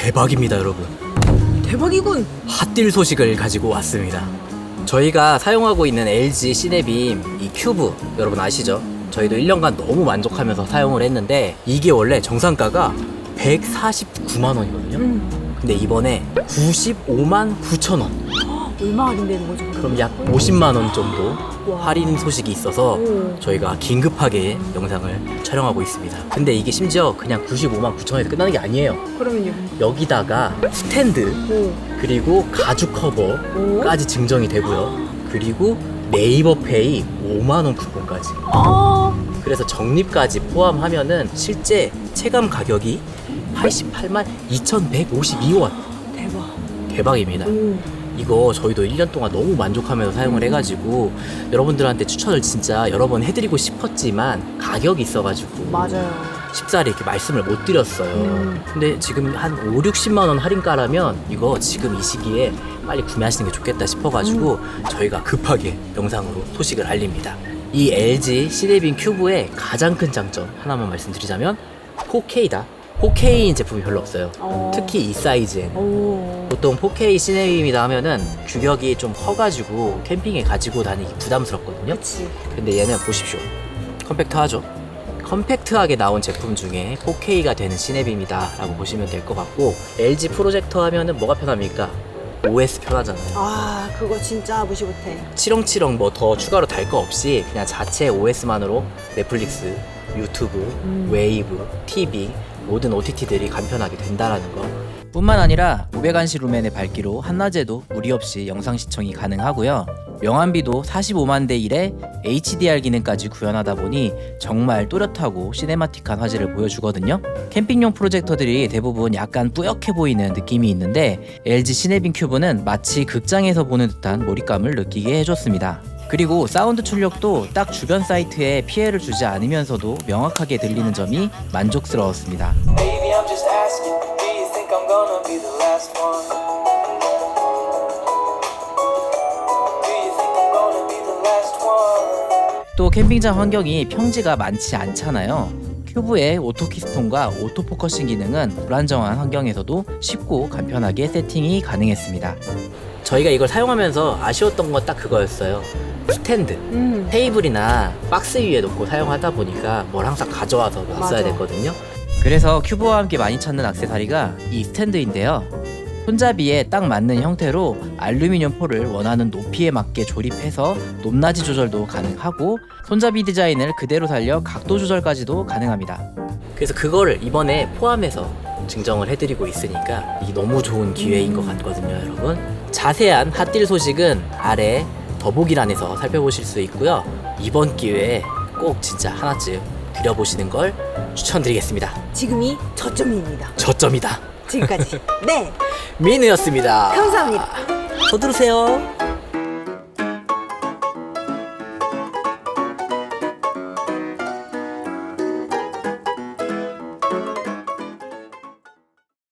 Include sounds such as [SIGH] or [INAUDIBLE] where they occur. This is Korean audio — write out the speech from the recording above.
대박입니다, 여러분. 대박이군. 핫딜 소식을 가지고 왔습니다. 저희가 사용하고 있는 LG 시네빔 이 큐브 여러분 아시죠? 저희도 1년간 너무 만족하면서 사용을 했는데 이게 원래 정상가가 149만 원이거든요. 음. 근데 이번에 95만 9천 원. 얼마 할인되는 거죠? 그럼 약 50만 원 정도 와. 할인 소식이 있어서 오. 저희가 긴급하게 영상을 촬영하고 있습니다. 근데 이게 심지어 그냥 95만 9천 원에서 끝나는 게 아니에요. 그러면요. 여기다가 스탠드 오. 그리고 가죽 커버까지 증정이 되고요. 그리고 네이버 페이 5만 원 쿠폰까지. 아. 그래서 적립까지 포함하면은 실제 체감 가격이 88만 2,152원. 대박. 대박입니다. 오. 이거 저희도 1년 동안 너무 만족하면서 사용을 해가지고 여러분들한테 추천을 진짜 여러 번 해드리고 싶었지만 가격이 있어가지고 맞아요. 쉽사리 이렇게 말씀을 못 드렸어요. 음. 근데 지금 한 5, 60만 원 할인가라면 이거 지금 이 시기에 빨리 구매하시는 게 좋겠다 싶어가지고 저희가 급하게 영상으로 소식을 알립니다. 이 LG 시네빈 큐브의 가장 큰 장점 하나만 말씀드리자면 4K다. 4K인 제품이 별로 없어요. 어. 특히 이 사이즈엔. 오. 보통 4K 시네빔이다 하면은 규격이 좀 커가지고 캠핑에 가지고 다니기 부담스럽거든요. 그치. 근데 얘는 보십시오. 컴팩트하죠? 컴팩트하게 나온 제품 중에 4K가 되는 시네빔이다 라고 보시면 될 것 같고 LG 프로젝터 하면은 뭐가 편합니까? OS 편하잖아요. 아, 그거 진짜 무시 못해. 치렁치렁 뭐 더 추가로 달 거 없이 그냥 자체 OS만으로 넷플릭스, 유튜브, 음. 웨이브, TV 모든 OTT들이 간편하게 된다라는 거. 뿐만 아니라 500안시 루멘의 밝기로 한낮에도 무리 없이 영상 시청이 가능하고요. 명암비도 45만 대 1에 HDR 기능까지 구현하다 보니 정말 또렷하고 시네마틱한 화질을 보여주거든요. 캠핑용 프로젝터들이 대부분 약간 뿌옇게 보이는 느낌이 있는데 LG 시네빈 큐브는 마치 극장에서 보는 듯한 몰입감을 느끼게 해줬습니다. 그리고 사운드 출력도 딱 주변 사이트에 피해를 주지 않으면서도 명확하게 들리는 점이 만족스러웠습니다. 또 캠핑장 환경이 평지가 많지 않잖아요. 큐브의 오토키스톤과 오토포커싱 기능은 불안정한 환경에서도 쉽고 간편하게 세팅이 가능했습니다. 저희가 이걸 사용하면서 아쉬웠던 건 딱 그거였어요. 스탠드. 음. 테이블이나 박스 위에 놓고 사용하다 보니까 뭘 항상 가져와서 놨어야. 됐거든요. 그래서 큐브와 함께 많이 찾는 악세사리가 이 스탠드인데요. 손잡이에 딱 맞는 형태로 알루미늄 포를 원하는 높이에 맞게 조립해서 높낮이 조절도 가능하고 손잡이 디자인을 그대로 살려 각도 조절까지도 가능합니다. 그래서 그거를 이번에 포함해서 증정을 해드리고 있으니까 이게 너무 좋은 기회인 것 같거든요, 여러분. 자세한 핫딜 소식은 아래 더보기란에서 살펴보실 수 있고요. 이번 기회에 꼭 진짜 하나쯤 드려보시는 걸 추천드리겠습니다. 지금이 저점입니다. 저점이다. 지금까지. [LAUGHS] 네. 민우였습니다. 감사합니다. 서두르세요.